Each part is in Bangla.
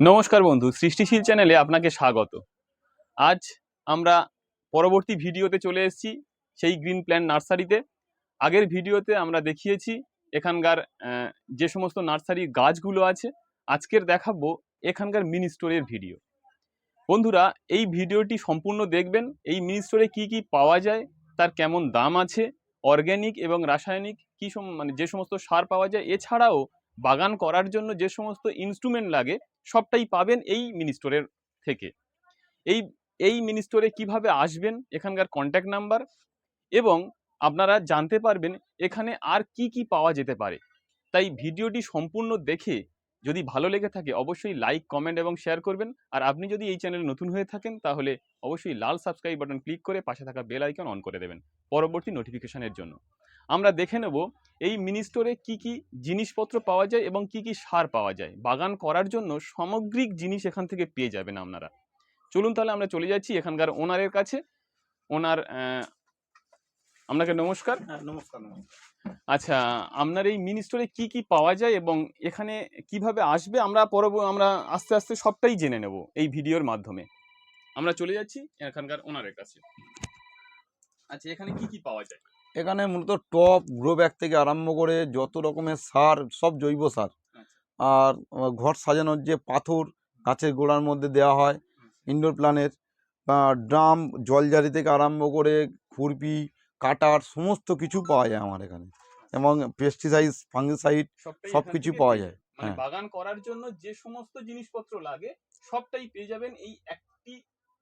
নমস্কার বন্ধু, সৃষ্টিশীল চ্যানেলে আপনাকে স্বাগত। আজ আমরা পরবর্তী ভিডিওতে চলে এসেছি সেই গ্রিন প্ল্যান নার্সারিতে। আগের ভিডিওতে আমরা দেখিয়েছি এখানকার যে সমস্ত নার্সারির গাছগুলো আছে, আজকের দেখাবো এখানকার মিনি স্টোরের ভিডিও। বন্ধুরা, এই ভিডিওটি সম্পূর্ণ দেখবেন, এই মিনি স্টোরে কী কী পাওয়া যায়, তার কেমন দাম আছে, অর্গ্যানিক এবং রাসায়নিক কী মানে যে সমস্ত সার পাওয়া যায়, এছাড়াও বাগান করার জন্য যে সমস্ত ইনস্ট্রুমেন্ট লাগে সবটাই পাবেন এই মিনি স্টোরের থেকে। এই এই মিনি স্টোরে কীভাবে আসবেন, এখানকার কন্ট্যাক্ট নাম্বার এবং আপনারা জানতে পারবেন এখানে আর কি কি পাওয়া যেতে পারে। তাই ভিডিওটি সম্পূর্ণ দেখে যদি ভালো লেগে থাকে অবশ্যই লাইক কমেন্ট এবং শেয়ার করবেন। আর আপনি যদি এই চ্যানেলে নতুন হয়ে থাকেন তাহলে অবশ্যই লাল সাবস্ক্রাইব বাটন ক্লিক করে পাশে থাকা বেল আইকন অন করে দেবেন। পরবর্তী নোটিফিকেশনের জন্য। আমরা দেখে নেব এই মিনি স্টোরে কী কী জিনিসপত্র পাওয়া যায় এবং কি কি সার পাওয়া যায়। বাগান করার জন্য সামগ্রিক জিনিস এখান থেকে পেয়ে যাবেন আপনারা। চলুন তাহলে আমরা চলে যাচ্ছি এখানকার ওনারের কাছে। ওনার আপনাকে নমস্কার। হ্যাঁ নমস্কার নমস্কার। আচ্ছা আপনার এই মিনি স্টোরে কী কী পাওয়া যায় এবং এখানে কীভাবে আসবে আমরা পরব আমরা আস্তে আস্তে সবটাই জেনে নেব এই ভিডিওর মাধ্যমে। আমরা চলে যাচ্ছি এখানকার ওনারের কাছে। আচ্ছা এখানে কি কি পাওয়া যায়? এখানে মূলত টপ গ্রো ব্যাগ থেকে আরম্ভ করে যত রকমের সার সব জৈব সার। আচ্ছা। আর ঘর সাজানোর যে পাথর গাছের গোড়ার মধ্যে দেওয়া হয় ইনডোর প্ল্যানের ড্রাম জলজারি থেকে আরম্ভ করে খুরপি কাটার সমস্ত কিছু পাওয়া যায় আমার এখানে। এবং পেস্টিসাইড ফাঙ্গিসাইড সব কিছু পাওয়া যায়, মানে হ্যাঁ। বাগান করার জন্য যে সমস্ত জিনিসপত্র লাগে সবটাই পেয়ে যাবেন এই একটি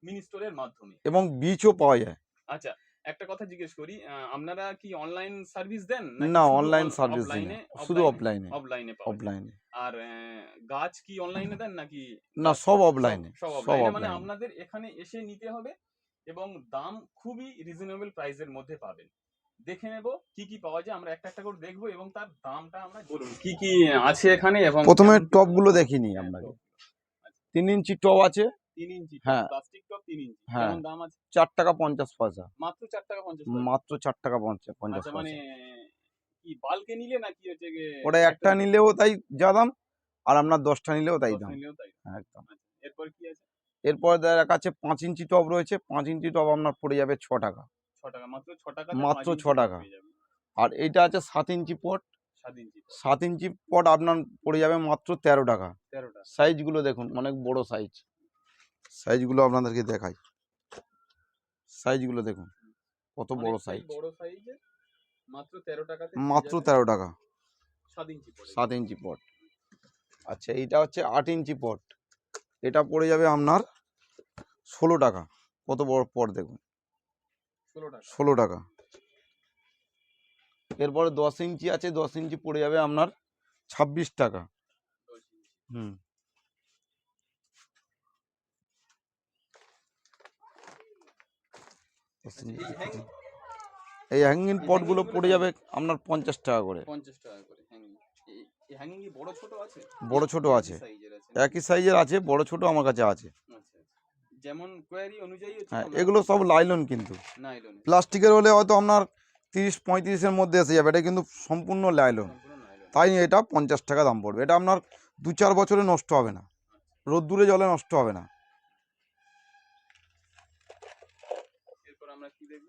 মিনি স্টোরের মাধ্যমে। এবং বীজও পাওয়া যায়। আচ্ছা। একটা কথা জিজ্ঞেস করি আপনারা কি অনলাইন সার্ভিস দেন না অনলাইন সার্ভিস দিই না। শুধু অফলাইনে অফলাইনে অফলাইনে আর আহ, গাছ কি অনলাইনে দেন নাকি না সব অফলাইনে সব অফলাইনে মানে আপনাদের এখানে এসে নিতে হবে এবং দাম খুবই রিজনেবল প্রাইসের মধ্যে পাবেন। দেখে নেব কি কি পাওয়া যায়। আমরা একটা একটা করে দেখব এবং তার দামটা আমরা বলুন কি কি আছে এখানে এবং প্রথমে টপগুলো দেখিনি হ্যাঁ, আপনাকে। তিন ইঞ্চি টপ আছে। তিন ইঞ্চি হ্যাঁ। প্লাস্টিক টপ তিন ইঞ্চি। হ্যাঁ। দাম আছে? চার টাকা পঞ্চাশ পয়সা। মাত্র চার টাকা পঞ্চাশ মাত্র চার টাকা পঞ্চাশ পঞ্চাশ আচ্ছা মানে কি বালকে নিলে নাকি হচ্ছে ওটা একটা নিলেও তাই যা দাম আর আপনার দশটা নিলেও তাই দাম। একদম। আচ্ছা, এরপর কি আছে? এরপর দেখা কাছে পাঁচ ইঞ্চি টপ রয়েছে পাঁচ ইঞ্চি টপ আপনার পড়ে যাবে ছ টাকা। মাত্র ছ টাকা মাত্র ছ টাকা। আর এইটা আছে সাত ইঞ্চি পট সাত ইঞ্চি সাত ইঞ্চি পট আপনার পড়ে যাবে মাত্র তেরো টাকা। তেরো টাকা। সাইজগুলো দেখুন অনেক বড় সাইজ সাইজগুলো আপনাদেরকে দেখাই। সাইজগুলো দেখুন কত বড় সাইজ মাত্র তেরো টাকা সাত ইঞ্চি পড়ে। সাত ইঞ্চি পট। আচ্ছা এইটা হচ্ছে আট ইঞ্চি পট। এটা পড়ে যাবে আপনার ষোলো টাকা। কত বড় পট দেখুন? ষোলো টাকা। এরপরে দশ ইঞ্চি আছে দশ ইঞ্চি পড়ে যাবে আপনার ছাব্বিশ টাকা। হুম দশ আচ্ছা, ইঞ্চি। এই হ্যাঙ্গিং পটগুলো পড়ে যাবে আপনার পঞ্চাশ টাকা করে। পঞ্চাশ টাকা করে হ্যাঙ্গিং বড় ছোট আছে? বড় ছোট আছে। একই সাইজের আছে বড় ছোট আমার কাছে আছে। আচ্ছা আচ্ছা। যেমন কোয়ারি অনুযায়ী হ্যাঁ এগুলো সব লাইলন কিন্তু। প্লাস্টিকের হলে হয়তো আপনার তিরিশ পঁয়ত্রিশের মধ্যে এসে যাবে এটা কিন্তু সম্পূর্ণ লাইলন তাই এটা পঞ্চাশ টাকা দাম পড়বে। এটা আপনার দু চার বছরে নষ্ট হবে না। রোদ্দুরে জলে নষ্ট হবে না এরপর আমরা কি দেখব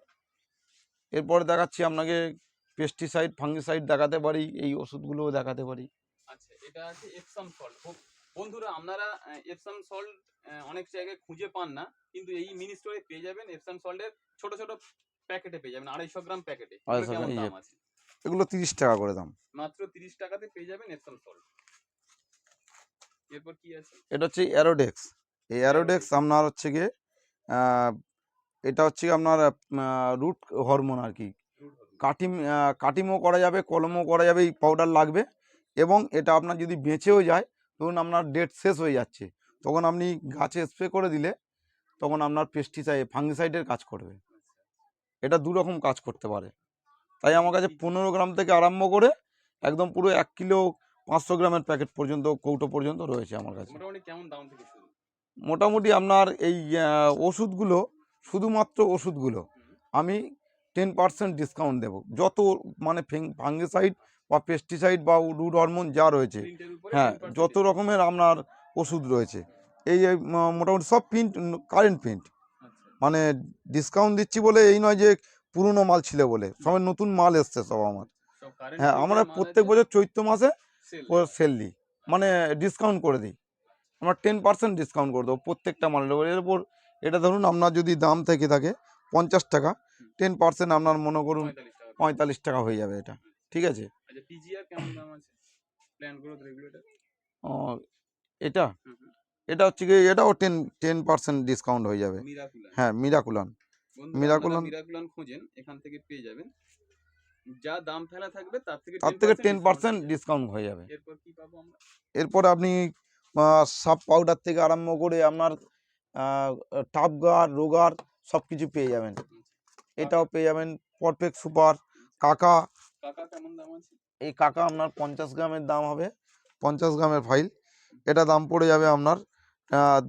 এরপরে দেখাচ্ছি আপনাকে পেস্টিসাইড ফাঙ্গিসাইড দেখাতে পারি এই ওষুধগুলোও দেখাতে পারি। আচ্ছা এটা আছে এপসাম সল্ট বন্ধুরা আপনারা এপসাম সল্ট অনেক জায়গায় খুঁজে পান না কিন্তু এই মিনি স্টোরে পেয়ে যাবেন এপসাম সল্টের ছোট ছোট প্যাকেটে পেয়ে যাবেন আড়াইশো গ্রাম প্যাকেটে। 250 কেমন দাম আছে? এগুলো তিরিশ টাকা করে দাম। মাত্র তিরিশ টাকাতে পেয়ে যাবেন এপসাম সল্ট এরপর কি আছে? এটা হচ্ছে অ্যারোডেক্স এই অ্যারোডেক্স আপনার হচ্ছে গিয়ে এটা হচ্ছে আপনার রুট হরমোন আর কি কাটিম কাটিমও করা যাবে কলমও করা যাবে এই পাউডার লাগবে এবং এটা আপনার যদি বেঁচেও যায় ধরুন আপনার ডেট শেষ হয়ে যাচ্ছে তখন আপনি গাছে স্প্রে করে দিলে তখন আপনার পেস্টিসাইড ফাঙ্গিসাইডের কাজ করবে। এটা দু রকম কাজ করতে পারে। তাই আমার কাছে পনেরো গ্রাম থেকে আরম্ভ করে একদম পুরো এক কিলো পাঁচশো গ্রামের প্যাকেট পর্যন্ত কৌটো পর্যন্ত রয়েছে আমার কাছে। মোটামুটি আপনার এই ওষুধগুলো শুধুমাত্র ওষুধগুলো। আমি টেন পার্সেন্ট ডিসকাউন্ট দেবো। যত মানে ফাঙ্গিসাইড বা পেস্টিসাইড বা রুড হরমোন যা রয়েছে হ্যাঁ যত রকমের আপনার ওষুধ রয়েছে এই মোটামুটি সব প্রিন্ট কারেন্ট প্রিন্ট মানে ডিসকাউন্ট দিচ্ছি বলে এই নয় যে পুরনো মাল ছিল বলে সবাই নতুন মাল এসছে সব আমার। হ্যাঁ আমরা প্রত্যেক বছর চৈত্র মাসে সেল দিই। মানে ডিসকাউন্ট করে দিই। আমরা টেন পার্সেন্ট ডিসকাউন্ট করে দেবো প্রত্যেকটা মালের উপর। এর উপর এটা ধরুন আপনার যদি দাম থেকে থাকে পঞ্চাশ টাকা টেন পার্সেন্ট আপনার মনে করুন পঁয়তাল্লিশ টাকা। হয়ে যাবে এটা ঠিক আছে? আচ্ছা এটা? এটা হচ্ছে কি এটাও টেন টেন পার্সেন্ট ডিসকাউন্ট হয়ে যাবে। হ্যাঁ মিরাকুলান মিরাকুলান- মিরাকুলান খোঁজেন এখান থেকে পেয়ে যাবেন। যা দাম ফেলা থাকবে তার থেকে তার থেকে টেন পার্সেন্ট ডিসকাউন্ট হয়ে যাবে। এরপর কি পাবো আমরা? এরপর আপনি সাব পাউডার থেকে আরম্ভ করে আপনার টাপগার রোগার সব কিছু পেয়ে যাবেন। এটাও পেয়ে যাবেন পারফেক্ট সুপার কাকা। কাকা দাম আছে? এই কাকা আপনার পঞ্চাশ গ্রামের দাম হবে পঞ্চাশ গ্রামের ফাইল এটা দাম পড়ে যাবে আপনার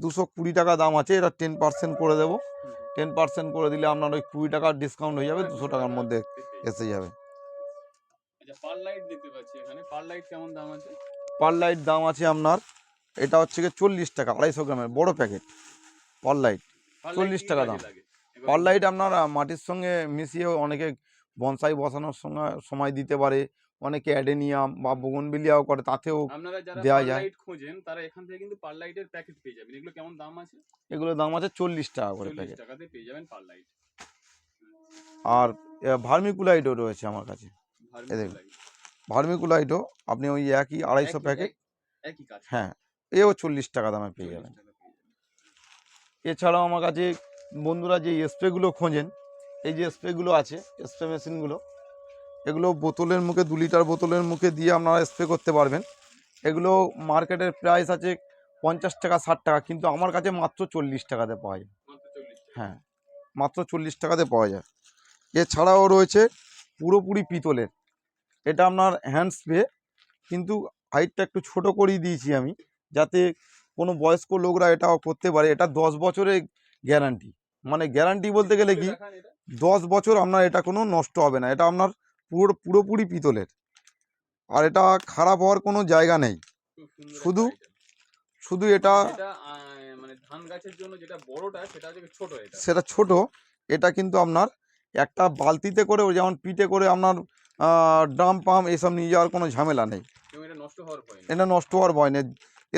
দুশো কুড়ি টাকা দাম আছে এটা টেন পার্সেন্ট করে দেবো। টেন পার্সেন্ট করে দিলে আপনার ওই কুড়ি টাকার ডিসকাউন্ট হয়ে যাবে দুশো টাকার মধ্যে এসে যাবে। আচ্ছা পার লাইট দাম আছে? পার লাইট দাম আছে আপনার এটা হচ্ছে গিয়ে চল্লিশ টাকা আড়াইশো গ্রামের বড় প্যাকেট লাইট পার 40 লাইট কি টাকা দাম। লাইট আপনার মাটির সঙ্গে মিশিয়ে অনেকে বনসাই বসানোর সঙ্গে সময় দিতে পারে। অনেকে অ্যাডেনিয়াম বা বগনবিলিয়াও করে তাতেও দেওয়া যায়। খোঁজেন তারা এখান থেকে কিন্তু পার লাইটের প্যাকেট পেয়ে যাবেন। এগুলো কেমন দাম আছে? এগুলোর দাম আছে চল্লিশ টাকা করে প্যাকেট টাকাতে পেয়ে যাবেন পার লাইট আর ভার্মিকুলাইটও রয়েছে আমার কাছে। দেখুন। ভার্মিকুলাইটও আপনি ওই একই আড়াইশো প্যাকেট একই কাজ। হ্যাঁ এও চল্লিশ টাকা দামে পেয়ে 40 যাবেন। টাকা। পেয়ে যাবেন। এছাড়াও আমার কাছে বন্ধুরা যে স্প্রেগুলো খোঁজেন এই যে স্প্রেগুলো আছে স্প্রে মেশিনগুলো এগুলো বোতলের মুখে দু লিটার বোতলের মুখে দিয়ে আপনারা স্প্রে করতে পারবেন। এগুলো মার্কেটের প্রাইস আছে পঞ্চাশ টাকা ষাট টাকা কিন্তু আমার কাছে মাত্র চল্লিশ টাকাতে পাওয়া যায়। মাত্র 40 টাকা। হ্যাঁ মাত্র চল্লিশ টাকাতে পাওয়া যায়। এছাড়াও রয়েছে পুরোপুরি পিতলের। এটা আপনার হ্যান্ড স্প্রে কিন্তু হাইটটা একটু ছোট করেই দিয়েছি আমি যাতে কোনো বয়স্ক লোকরা এটাও করতে পারে এটা দশ বছরের গ্যারান্টি মানে গ্যারান্টি বলতে গেলে কি দশ বছর আপনার এটা কোনো নষ্ট হবে না এটা আপনার পুরো পুরোপুরি পিতলের। আর এটা খারাপ হওয়ার কোনো জায়গা নেই। শুধু শুধু এটা মানে এটা। সেটা ছোট এটা কিন্তু আপনার একটা বালতিতে করে যেমন পিঠে করে আপনার ড্রাম পাম্প এসব নিয়ে যাওয়ার কোনো ঝামেলা নেই। এটা নষ্ট হওয়ার ভয় নেই।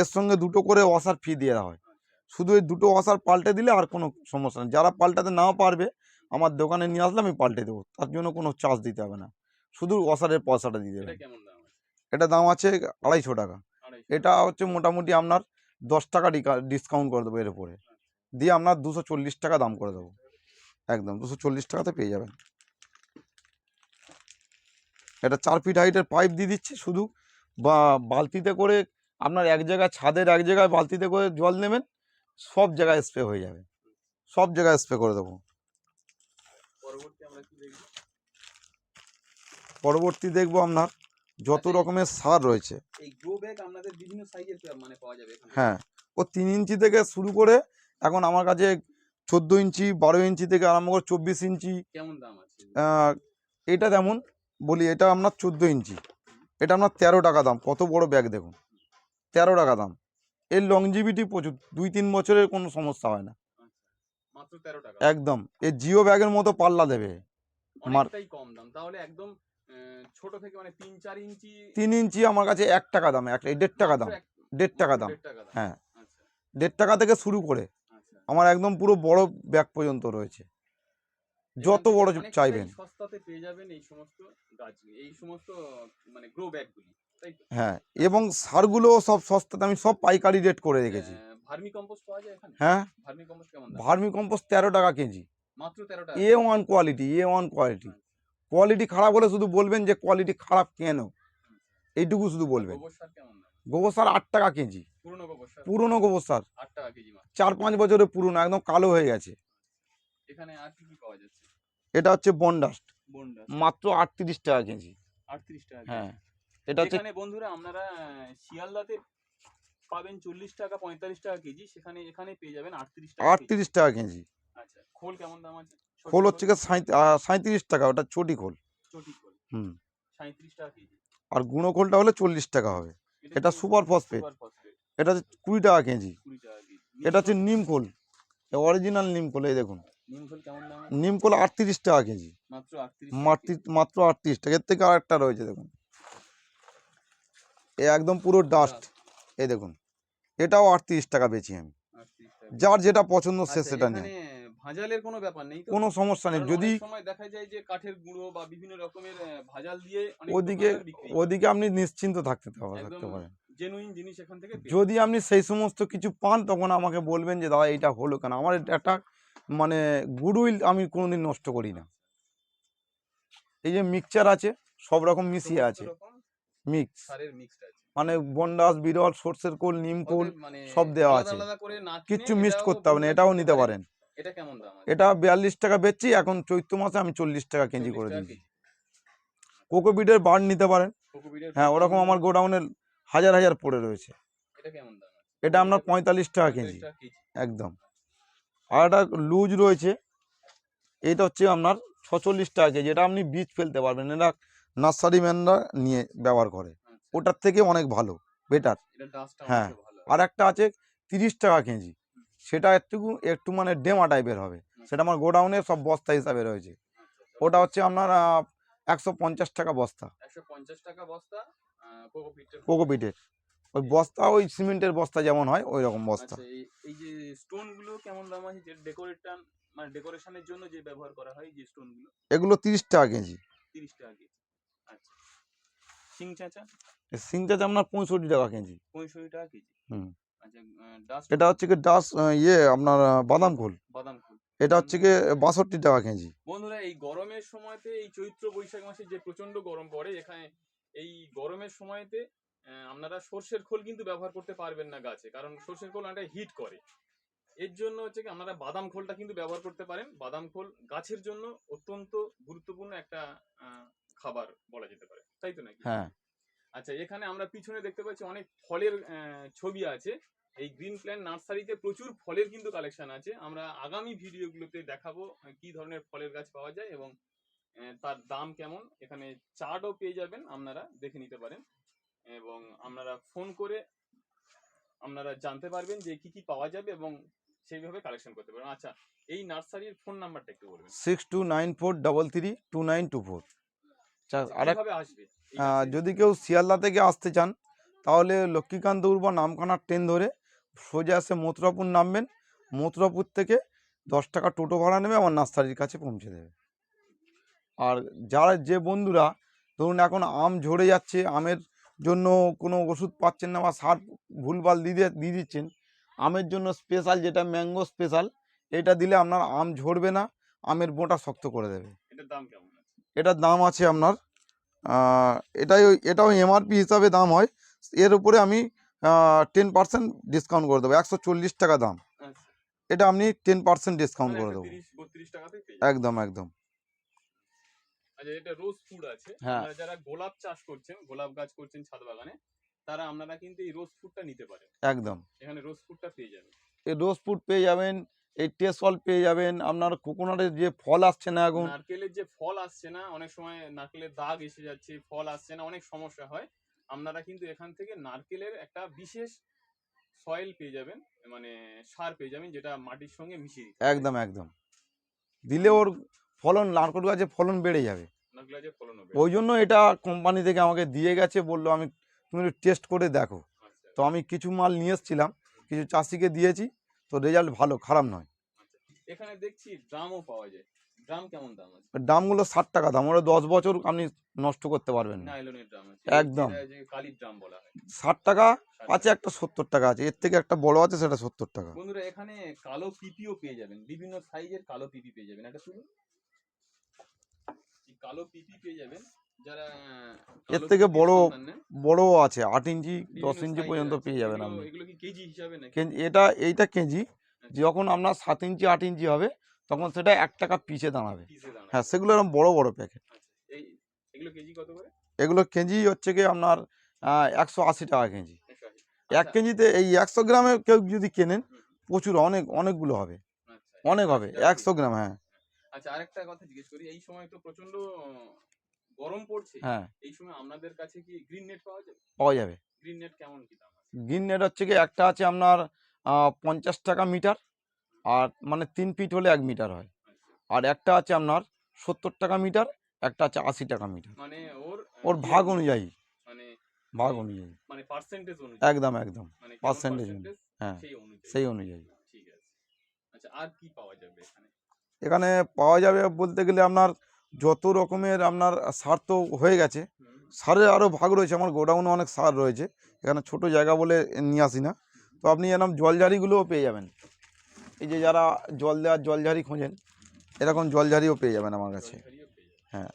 এর সঙ্গে দুটো করে ওয়াসার ফি দেওয়া হয়। শুধু এই দুটো ওয়াসার পাল্টে দিলে আর কোনো সমস্যা নেই। যারা পাল্টাতে নাও পারবে আমার দোকানে নিয়ে আসলে আমি পাল্টে দেবো। তার জন্য কোনো চার্জ দিতে হবে না। শুধু ওয়াসারের পয়সাটা দাম আছে? এটা দাম আছে আড়াইশো টাকা। এটা হচ্ছে মোটামুটি আপনার দশ টাকা ডিসকাউন্ট করে দেবো এর উপরে। দিয়ে আপনার দুশো চল্লিশ টাকা দাম করে দেবো। একদম দুশো চল্লিশ টাকাতে পেয়ে যাবেন। এটা চার ফিট হাইটের পাইপ দিয়ে দিচ্ছি। শুধু বা বালতিতে করে আপনার এক জায়গায় ছাদের এক জায়গায় বালতিতে করে জল নেবেন সব জায়গায় স্প্রে হয়ে যাবে। সব জায়গায় স্প্রে করে দেবো। পরবর্তী দেখব? আপনার যত আচ্ছা, রকমের সার রয়েছে। মানে হ্যাঁ ও তিন ইঞ্চি থেকে শুরু করে এখন আমার কাছে চোদ্দ ইঞ্চি বারো ইঞ্চি থেকে আরম্ভ করে চব্বিশ ইঞ্চি এটা তেমন বলি এটা আপনার চোদ্দ ইঞ্চি। এটা আপনার তেরো টাকা দাম কত বড় ব্যাগ দেখুন। তেরো টাকা দাম। এর লংজিভিটি প্রচুর। দুই তিন বছরের কোনো সমস্যা হয় না। একদম। এ জিও ব্যাগের মতো পাল্লা দেবে। কম দাম। তাহলে একদম ছোট থেকে মানে তিন চার ইঞ্চি তিন ইঞ্চি আমার কাছে এক টাকা দাম এক দেড় টাকা দাম। দেড় টাকা দাম। হ্যাঁ। আচ্ছা। দেড় টাকা থেকে শুরু করে। আচ্ছা। আমার একদম পুরো বড় ব্যাগ পর্যন্ত রয়েছে। যত বড় চাইবেন। সস্তাতে পেয়ে যাবেন এই সমস্ত গাছ এই সমস্ত মানে গ্রো ব্যাগগুলি হ্যাঁ এবং সারগুলোও সব সস্তাতে আমি সব পাইকারি রেট করে রেখেছি। ভার্মি কম্পোস্ট পাওয়া যায় এখানে? হ্যাঁ। ভার্মি কম্পোস্ট কেমন দাম? ভার্মি কম্পোস্ট তেরো টাকা কেজি। মাত্র তেরো টাকা? A one quality A one quality quality খারাপ হলে শুধু বলবেন যে কোয়ালিটি খারাপ কেন? এইটুকু শুধু বলবেন। গোবর সার আট টাকা কেজি। পুরনো গোবর সার? চার পাঁচ বছরের পুরনো একদম কালো হয়ে গেছে। এটা হচ্ছে বনডাস্ট মাত্র আটত্রিশ টাকা কেজি। আটত্রিশ টাকা কেজি। হ্যাঁ এটা হচ্ছে এখানে বন্ধুরা আপনারা শিয়ালদাতে পাবেন চল্লিশ টাকা পঁয়তাল্লিশ টাকা কেজি। সেখানে এখানে পেয়ে যাবেন আটত্রিশ টাকা। আটত্রিশ টাকা কেজি। আচ্ছা খোল কেমন দাম আছে? খোল হচ্ছে সাঁইত্রিশ টাকা ওটা চটি খোল। চটি খোল। হুম। সাঁত্রিশ টাকা কেজি। আর গুঁড়ো খোলটা হলে চল্লিশ টাকা হবে। এটা সুপার ফসফেট। Super phosphate? এটা হচ্ছে কুড়ি টাকা কেজি। কুড়ি টাকা কেজি। এটা হচ্ছে নিমকোল অরিজিনাল নিম খোল এই দেখুন। নিমফল কেমন দাম আছে? নিমকোল আটত্রিশ টাকা কেজি। মাত্র আটত্রিশ মাত্র মাত্র আটত্রিশ টাকা। এর থেকে আর একটা রয়েছে দেখুন। এ একদম পুরো ডাস্ট এই দেখুন এটাও আটত্রিশ টাকা বেচি আমি। যার যেটা পছন্দ সে সেটা নেয়। আচ্ছা, ভাজালের কোনো ব্যাপার নেই কোনো সমস্যা নেই। যদি সময় দেখা যায় যে কাঠের গুঁড়ো বা বিভিন্ন রকমের ভাজাল দিয়ে ওদিকে ওদিকে আপনি নিশ্চিন্ত থাকতে থাকতে পারেন। জেনুইন জিনিস এখান থেকে যদি আপনি সেই সমস্ত কিছু পান তখন আমাকে বলবেন যে দাদা এইটা হলো কেন? আমার এটা একটা মানে গুডউইল আমি কোনোদিন নষ্ট করি না। এই যে মিক্সচার আছে সব রকম মিশিয়ে আছে। মিক্স সারের মিক্সড আছে। মানে বন্ডাস বিরল সর্ষের কোল নিম কোল মানে সব দেওয়া আছে। কিচ্ছু মিক্সড করতে হবে না এটাও নিতে নিতে পারেন। এটা কেমন দাম এটা বিয়াল্লিশ টাকা বেচছি এখন চৈত্র মাসে আমি চল্লিশ টাকা কেজি করে কেজি। কোকোপিটের বার্ড নিতে পারেন। হ্যাঁ ওরকম আমার গোডাউনের হাজার হাজার পড়ে রয়েছে। এটা কেমন দাম এটা আপনার পঁয়তাল্লিশ টাকা 45 কেজি টাকা কেজি। একদম। আর একটা লুজ রয়েছে এইটা হচ্ছে আপনার ছচল্লিশ টাকা কেজি এটা আপনি বীজ ফেলতে পারবেন। এটা নার্সারি ম্যানরা নিয়ে ব্যবহার করে। আচ্ছা, ওটার থেকে অনেক ভালো বেটার। হ্যাঁ, আর একটা আছে তিরিশ টাকা কেজি। সেটা একটু একটু মানে ডেমা টাইপের হবে। সেটা আমার গোডাউনে সব বস্তা হিসাবে রয়েছে। আচ্ছা, ওটা হচ্ছে আপনার একশো পঞ্চাশ টাকা বস্তা। কোকোপিটের। ওই বস্তা ওই সিমেন্টের বস্তা যেমন হয় ওই রকম বস্তা। আচ্ছা এই যে স্টোনগুলো কেমন দাম আছে? যে ডেকোরেটন মানে ডেকোরেশনের জন্য যে ব্যবহার করা হয় যে স্টোন এগুলো তিরিশ টাকা কেজি। তিরিশ টাকা কেজি। আচ্ছা সিং চাচা? সিংটাতে আপনার পঁয়ষট্টি টাকা কেজি। পঁয়ষট্টি টাকা কেজি? হুম। আচ্ছা এটা হচ্ছে কি ডাস ইয়ে আপনার বাদাম খোল। বাদাম ফুল এটা হচ্ছে কি বাষট্টি টাকা কেজি। বন্ধুরা এই গরমের সময়তে এই চৈত্র বৈশাখ মাসে যে প্রচণ্ড গরম পড়ে এখানে এই গরমের সময়তে আপনারা সর্ষের খোল কিন্তু ব্যবহার করতে পারবেন না গাছে কারণ সর্ষের খোল অনেকটা হিট করে। এর জন্য হচ্ছে কি আপনারা বাদাম খোলটা কিন্তু ব্যবহার করতে পারেন। বাদাম খোল গাছের জন্য অত্যন্ত গুরুত্বপূর্ণ একটা খাবার বলা যেতে পারে। তাই তো নাকি? হ্যাঁ। আচ্ছা এখানে আমরা পিছনে দেখতে পাচ্ছি অনেক ফলের ছবি আছে। এই গ্রিন প্ল্যান্ট নার্সারিতে প্রচুর ফলের কিন্তু কালেকশন আছে। আমরা আগামী ভিডিওগুলোতে দেখাবো কি ধরনের ফলের গাছ পাওয়া যায় এবং তার দাম কেমন। এখানে চার্টও পেয়ে যাবেন আপনারা দেখে নিতে পারেন। এবং আপনারা ফোন করে আপনারা জানতে পারবেন যে কি কি পাওয়া যাবে এবং সেইভাবে কালেকশন করতে পারবেন। আচ্ছা এই নার্সারির ফোন নাম্বারটা একটু বলবেন। Six two nine four double three two nine two four. যদি কেউ শিয়ালদা থেকে আসতে চান তাহলে লক্ষ্মীকান্ত উর্বা নামখানার ট্রেন ধরে সোজা এসে মথুরাপুর নামবেন। মথুরাপুর থেকে দশ টাকা টোটো ভাড়া নেবে আমার নার্সারির কাছে পৌঁছে দেবে। আর যারা যে বন্ধুরা ধরুন এখন আম ঝরে যাচ্ছে আমের জন্য কোনো ওষুধ পাচ্ছেন না বা সার ভুলভাল দিয়ে দিয়ে- দিয়ে দিচ্ছেন আমের জন্য স্পেশাল যেটা ম্যাঙ্গো স্পেশাল এটা দিলে আপনার আম ঝরবে না আমের বোঁটা শক্ত করে দেবে। এটার দাম কেমন? এটার দাম আছে আপনার এটাই এটাও এমআরপি হিসাবে দাম হয়। এর উপরে আমি টেন পার্সেন্ট ডিসকাউন্ট করে দেবো একশো চল্লিশ টাকা দাম। আচ্ছা। এটা আপনি টেন পার্সেন্ট ডিসকাউন্ট করে দেবো। 30 32 টাকাতে পেয়ে যাবেন। একদম একদম। আচ্ছা এটা রোজ ফুড আছে। হ্যাঁ। যারা গোলাপ চাষ করছেন গোলাপ গাছ করছেন ছাদ বাগানে তারা আপনারা কিন্তু এই রোজ ফুডটা নিতে পারেন। একদম। এখানে রোজ ফুডটা পেয়ে যাবেন। এই রোজ ফুড পেয়ে যাবেন এই টেস্ট টেসল পেয়ে যাবেন। আপনার কোকোনাটের যে ফল আসছে না এখন? নারকেলের যে ফল আসছে না অনেক সময় নারকেলের দাগ এসে যাচ্ছে ফল আসছে না অনেক সমস্যা হয়। আপনারা কিন্তু এখান থেকে নারকেলের একটা বিশেষ সয়েল পেয়ে যাবেন মানে সার পেয়ে যাবেন যেটা মাটির সঙ্গে মিশিয়ে একদম একদম। দিলে ওর ফলন নারকেল গাছে ফলন বেড়ে যাবে। নারকেল গাছের ফলন হবে ওই জন্য এটা কোম্পানি থেকে আমাকে দিয়ে গেছে বলল আমি তুমি টেস্ট করে দেখো। আচ্ছা। তো আমি কিছু মাল নিয়ে এসেছিলাম কিছু চাষিকে দিয়েছি। তো রেজাল্ট ভালো খারাপ নয়। এখানে দেখছি ড্রামও পাওয়া যায়। ড্রাম কেমন দাম আছে? দামগুলো ষাট টাকা দাম ওরা দশ বছর আপনি নষ্ট করতে পারবেন না। একদম। কালির ড্রাম বলা ষাট টাকা আছে একটা সত্তর টাকা আছে এর থেকে একটা বড় আছে সেটা সত্তর টাকা। বন্ধুরা এখানে কালো পিপিও পেয়ে যাবেন। বিভিন্ন সাইজের কালো পিপি পেয়ে যাবেন। এটা তুলুন কালো পিপি পেয়ে যাবেন। এর থেকে বড় বড়ও আছে আট ইঞ্চি দশ ইঞ্চি পর্যন্ত পেয়ে যাবেন আপনি। এটা এইটা কেজি আচ্ছা, যখন আপনার সাত ইঞ্চি আট ইঞ্চি হবে তখন সেটা এক টাকা পিছে দাঁড়াবে। হ্যাঁ সেগুলো এরকম বড় বড় প্যাকেট আচ্ছা, এগুলো কেজি হচ্ছে কি আপনার একশো আশি টাকা কেজি। এক আচ্ছা, কেজিতে এই একশো গ্রামে কেউ যদি কেনেন প্রচুর অনেক অনেকগুলো হবে। অনেক হবে একশো গ্রাম হ্যাঁ। আচ্ছা আরেকটা কথা জিজ্ঞেস করি এই সময় তো প্রচণ্ড গরম পড়ছে হ্যাঁ। এই সময় আপনাদের কাছে কি গ্রিন নেট পাওয়া যাবে? পাওয়া যাবে। গ্রিন নেট কেমন কি দাম আছে? গ্রিন নেট হচ্ছে কি একটা আছে আপনার পঞ্চাশ টাকা মিটার আর মানে তিন ফিট হলে এক মিটার হয়। আর একটা আছে আপনার সত্তর টাকা মিটার একটা আছে আশি টাকা মিটার মানে ওর ওর ভাগ অনুযায়ী। মানে ভাগ অনুযায়ী। মানে পার্সেন্টেজ অনুযায়ী। একদম একদম। মানে percentage percentage, হ্যাঁ সেই অনুযায়ী। সেই অনুযায়ী। ঠিক আছে। আচ্ছা আর কি পাওয়া যাবে এখানে? এখানে পাওয়া যাবে বলতে গেলে আপনার যত রকমের আপনার সার তো হয়ে গেছে সারের আরও ভাগ রয়েছে আমার গোডাউনে অনেক সার রয়েছে এখানে ছোট জায়গা বলে নিয়ে আসি না তো আপনি এরকম জলঝারিগুলোও পেয়ে যাবেন এই যে যারা জল দেওয়ার জলঝারি খোঁজেন এরকম জলঝারিও পেয়ে যাবেন আমার কাছে। হ্যাঁ।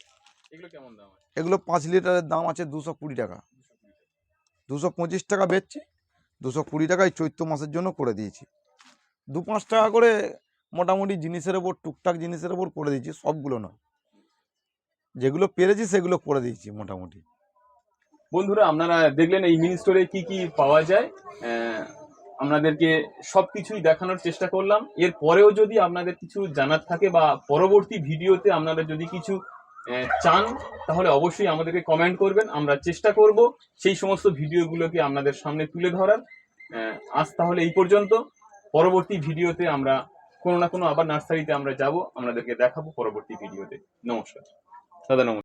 এগুলো পাঁচ লিটারের দাম আছে দুশো কুড়ি টাকা দুশো কুড়ি টাকা। দুশো পঁচিশ টাকা বেচছি দুশো কুড়ি টাকায় চৈত্র মাসের জন্য করে দিয়েছি দু পাঁচ টাকা করে মোটামুটি জিনিসের ওপর টুকটাক জিনিসের ওপর করে দিয়েছি সবগুলো নয় যেগুলো পেরেছি সেগুলো করে দিয়েছি মোটামুটি। বন্ধুরা, আপনারা দেখলেন এই মিনি স্টোরে কি কি পাওয়া যায়। আপনাদেরকে সবকিছুই দেখানোর চেষ্টা করলাম। এর পরেও যদি আপনাদের কিছু জানার থাকে বা পরবর্তী ভিডিওতে আপনারা যদি কিছু চান, তাহলে অবশ্যই আমাদেরকে কমেন্ট করবেন। আমরা চেষ্টা করব সেই সমস্ত ভিডিওগুলোকে আপনাদের সামনে তুলে ধরার। আজ তাহলে এই পর্যন্ত। পরবর্তী ভিডিওতে আমরা কোনো না কোনো আবার নার্সারিতে আমরা যাব, আপনাদেরকে দেখাবো পরবর্তী ভিডিওতে। নমস্কার। দাদা নমস্কার